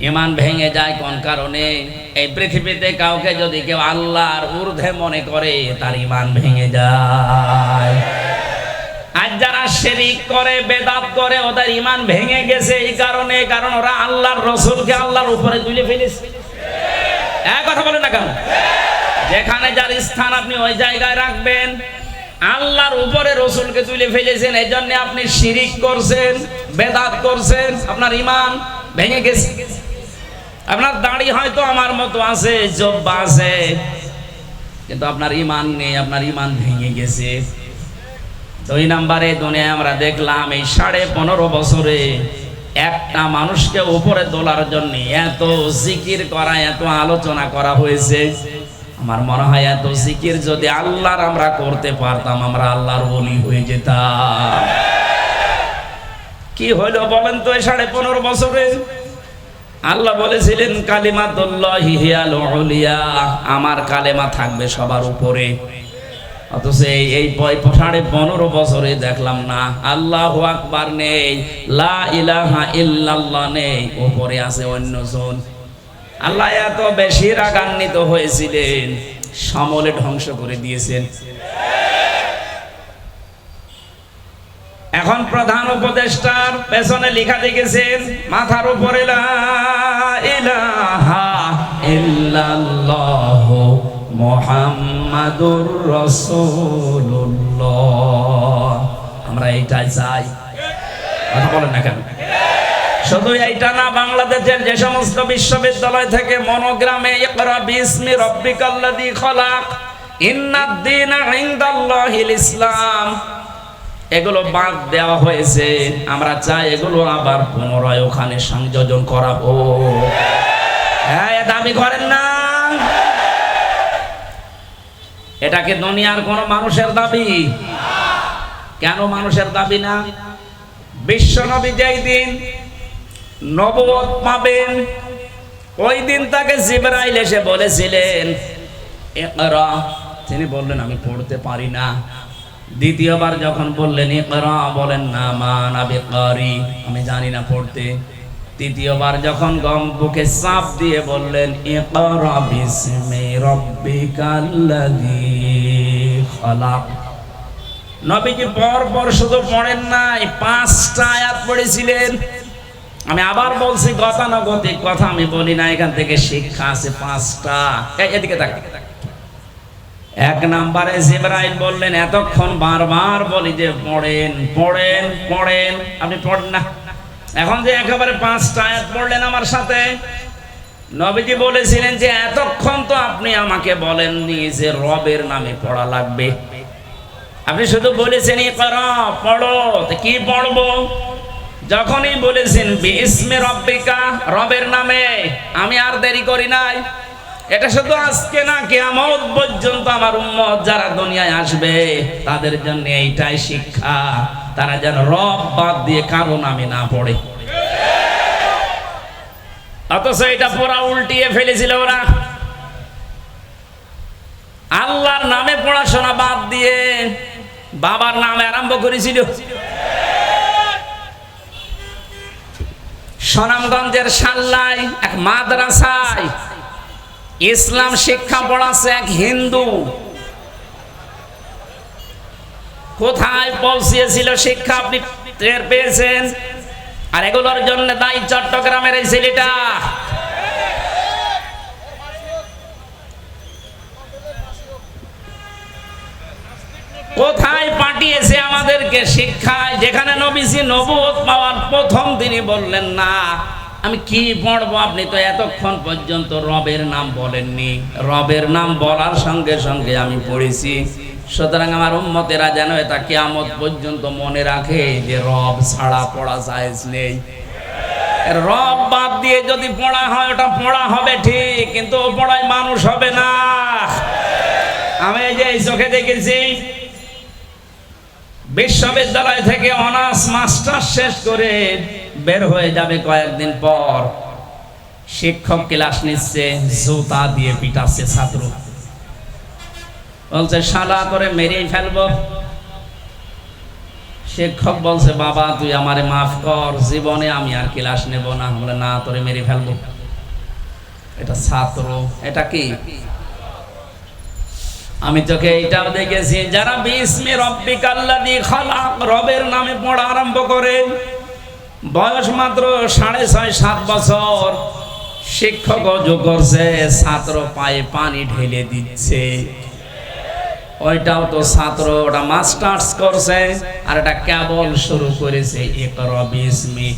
ইমান ভেঙে যায় কোন কারণে? এই পৃথিবীতে কাউকে যদি কেউ আল্লাহর ঊর্ধ্বে মনে করে, তার ইমান ভেঙে যায়। আর যারা শেরিক করে, বেদাত করে, ওদের ইমান ভেঙে গেছে এই কারণে, কারণ ওরা আল্লাহর রসুলকে আল্লাহর উপরে তুলে ফেলেছে। এক কথা বলে না কেন? যেখানে যার স্থান আপনি ওই জায়গায় রাখবেন, আল্লাহর উপরে রসুলকে তুলে ফেলেছেন এই জন্য আপনি শিরিক করছেন, বেদাত করছেন, আপনার ইমান ভেঙে গেছে। আপনার দাড়ি হয়তো আমার মতো আছে, জব্বা আছে। কিন্তু আপনার ইমান নেই, আপনার ইমান ভেঙে গেছে। দুই নাম্বারে দুনিয়ায় আমরা দেখলাম, এই সাড়ে পনেরো বছরে একটা মানুষকে উপরে তোলার জন্য এত জিকির করা, এত আলোচনা করা হয়েছে। আমার মনে হয় এত জিকির যদি আল্লাহর আমরা করতে পারতাম, আমরা আল্লাহর বলি হয়ে যেতাম। কি হইল বলেন তো এই সাড়ে পনেরো বছরে? আল্লাহ বলেছিলেন কালিমা হিয়াল উলিয়া আমার কালেমা থাকবে সবার উপরে। অথচ এই সাড়ে পনেরো বছরে দেখলাম না, আল্লাহ আকবার নেই, লা ইলাহা ইল্লাল্লাহ নেই, উপরে আছে অন্যজন। আল্লাহ এত বেশি রাগান্বিত হয়েছিলেন, সমলে ধ্বংস করে দিয়েছেন। এখন প্রধান উপদেষ্টার পেছনে লেখা দেখেছেন, মাথার উপরে আমরা এইটাই চাই। কথা বলেন না কেন? শুধু এইটা না, বাংলাদেশের যে সমস্ত বিশ্ববিদ্যালয় থেকে মনোগ্রামে ইকরা খলাক ইন্নাদ ইসলাম। এগুলো বাদ দেওয়া হয়েছে। আমরা চাই এগুলো আবার পুনরায় ওখানে সংযোজন করাবো। হ্যাঁ দাবি করেন না। এটা কি দুনিয়ার কোন মানুষের দাবি? কেন মানুষের দাবি না? বিশ্ব নবী যেই দিন নবত পাবেন, ওই দিন তাকে জিবরাইল এসে বলেছিলেন তিনি বললেন, আমি পড়তে পারি না। দ্বিতীয়বার যখন বললেন, ইকরা বলেন, না মা নাবি কারি আমি জানি না পড়তে। তৃতীয়বার যখন গম বুকে চাপ দিয়ে বললেন, ইকরা বিসমি রব্বিকাল্লাযী খলাক নবীজি পর পর শুধু পড়েন নাই, পাঁচটা আয়াত পড়েছিলেন। আমি আবার বলছি, গতানুগতিক কথা আমি বলি না, এখান থেকে শিক্ষা আছে পাঁচটা। এদিকে তাকা এক নাম্বারে জিবরাইল বললেন, এতক্ষণ বারবার বলি যে, পড়েন পড়েন পড়েন। আপনি পড়েন না। এখন যে একেবারে পাঁচটা আয়াত পড়লেন আমার সাথে, নবীজি বলেছিলেন যে, এতক্ষণ তো আপনি আমাকে বলেননি যে, রবের নামে পড়া লাগবে। আপনি শুধু বলেছেন পড়ো কি পড়ব? যখনই বলেছেন, বিসমে রব্বিকা, রবের নামে, আমি আর দেরি করি নাই। এটা শুধু আজকে না, কেয়ামত পর্যন্ত আমার উম্মত যারা দুনিয়ায় আসবে, তাদের জন্য এইটাই শিক্ষা। তারা যেন রব বাদ দিয়ে কারও নামে না পড়ে। অথচ এটা পুরা উল্টিয়ে ফেলেছিল ওরা। আল্লাহর নামে পড়াশোনা বাদ দিয়ে বাবার নামে আরম্ভ করেছিল। সুনামগঞ্জের সাল্লায় এক মাদ্রাসায় ইসলাম শিক্ষা পড়াচ্ছে এক হিন্দু। কোথায় পৌঁছিয়েছিল শিক্ষা আপনি টের পেয়েছেন? আর এগুলোর জন্য দায়ী চট্টগ্রামের এই ছেলেটা কোথায় পাঠিয়েছে আমাদেরকে শিক্ষায়? যেখানে নবীজি নবুয়ত পাওয়ার প্রথম তিনি বললেন, না আমি কি পড়ব আপনি তো এতক্ষণ পর্যন্ত রবের নাম বলেননি। রবের নাম বলার সঙ্গে সঙ্গে আমি পড়েছি। সুতরাং আমার উম্মতেরা যেন এটা কিয়ামত পর্যন্ত মনে রাখে যে রব ছাড়া পড়া জায়েজ নেই। রব বাদ দিয়ে যদি পড়া হয়, ওটা পড়া হবে ঠিক, কিন্তু ও পড়ায় মানুষ হবে না। আমি যে এই চোখে দেখেছি, বিশ্ববিদ্যালয় থেকে অনার্স মাস্টার শেষ করে বের হয়ে যাবে কয়েকদিন পর। শিক্ষক ক্লাস নিচ্ছে, জুতা দিয়ে পিটাচ্ছে ছাত্র। বলছে, শালা করে মেরেই ফেলব। শিক্ষক বলছে, বাবা, তুই আমারে মাফ কর, জীবনে আমি আর ক্লাস নেব না। বলে না, তোরে মেরে ফেলব। এটা ছাত্র, এটা কি? আমি তোকে এইটাও দেখেছি, যারা বিস্মে রব্বিকাল্লাদি খালাক রবের নামে পড়া আরম্ভ করে বয়স মাত্র সাড়ে ছয়, সাত বছর। শিক্ষক করছে, ছাত্র পায়ে পানি ঢেলে দিচ্ছে। ওইটাও তো ছাত্র, ওটা মাস্টার্স করছে, আর এটা কেবল শুরু করেছে এক রবিস্মি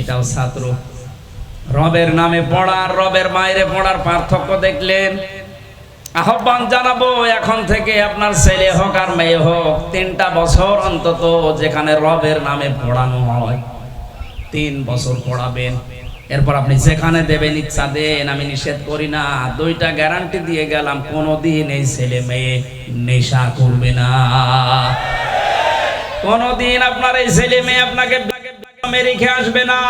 এটাও ছাত্র। রবের নামে পড়ার, রবের বাইরে পড়ার পার্থক্য দেখলেন। আহ্বান জানাব, এখন থেকে আপনার ছেলে হোক আর মেয়ে হোক, তিনটা বছর অন্তত যেখানে রবের নামে পড়ানো হয়। তিন বছর পড়াবেন। এরপর আপনি যেখানে দেবেন ইচ্ছা দেন, আমি নিষেধ করি না। দুইটা গ্যারান্টি দিয়ে গেলাম, কোনোদিন এই ছেলে মেয়ে নেশা করবে না। কোনোদিন আপনার এই ছেলে মেয়ে আপনাকে রেখে আসবে না।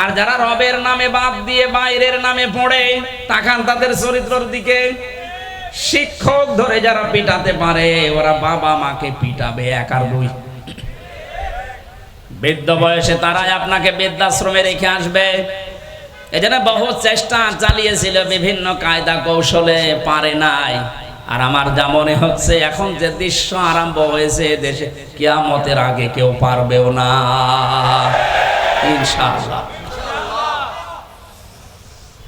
আর যারা রবের নামে বাদ দিয়ে বাইরের নামে পড়ে, তাকান তাদের চরিত্রের দিকে। শিক্ষক ধরে যারা পিটাতে পারে, ওরা বাবা মাকে পিটাবে একার দুই। বৃদ্ধ বয়সে তারাই আপনাকে বৃদ্ধাশ্রমে রেখে আসবে। এজন্য বহু চেষ্টা চালিয়েছিল, বিভিন্ন কায়দা কৌশলে পারে নাই। আর আমার যা মনে হচ্ছে, এখন যে দৃশ্য আরম্ভ হয়েছে দেশে, কিয়ামতের আগে কেউ পারবেও না। ইনশাআল্লাহ।